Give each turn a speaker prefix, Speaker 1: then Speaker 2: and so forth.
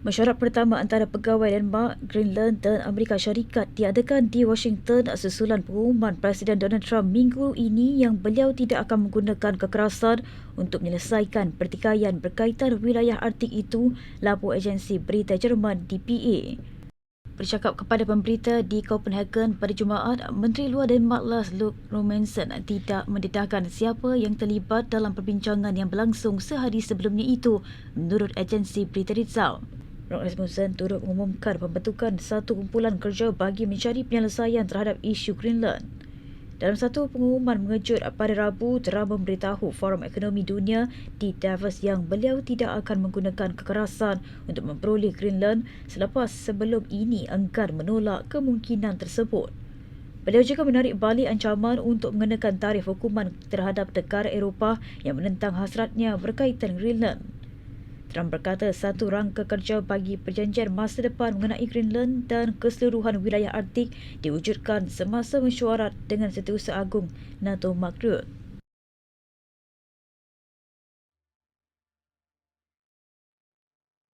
Speaker 1: Mesyuarat pertama antara pegawai Denmark, Greenland dan Amerika Syarikat diadakan di Washington sesulan pengumuman Presiden Donald Trump minggu ini yang beliau tidak akan menggunakan kekerasan untuk menyelesaikan pertikaian berkaitan wilayah Arktik itu, lapor agensi berita Jerman DPA. Bercakap kepada pemberita di Copenhagen pada Jumaat, Menteri Luar Denmark Lars Løkke Rasmussen tidak mendedahkan siapa yang terlibat dalam perbincangan yang berlangsung sehari sebelumnya itu, menurut agensi berita Ritzau. Rasmussen turut mengumumkan pembentukan satu kumpulan kerja bagi mencari penyelesaian terhadap isu Greenland. Dalam satu pengumuman mengejut pada Rabu, Trump memberitahu Forum Ekonomi Dunia di Davos yang beliau tidak akan menggunakan kekerasan untuk memperoleh Greenland selepas sebelum ini enggan menolak kemungkinan tersebut. Beliau juga menarik balik ancaman untuk mengenakan tarif hukuman terhadap negara Eropah yang menentang hasratnya berkaitan Greenland. Trump berkata satu rangka kerja bagi perjanjian masa depan mengenai Greenland dan keseluruhan wilayah Arktik diwujudkan semasa mesyuarat dengan Setiausaha Agung NATO Mark Rutte.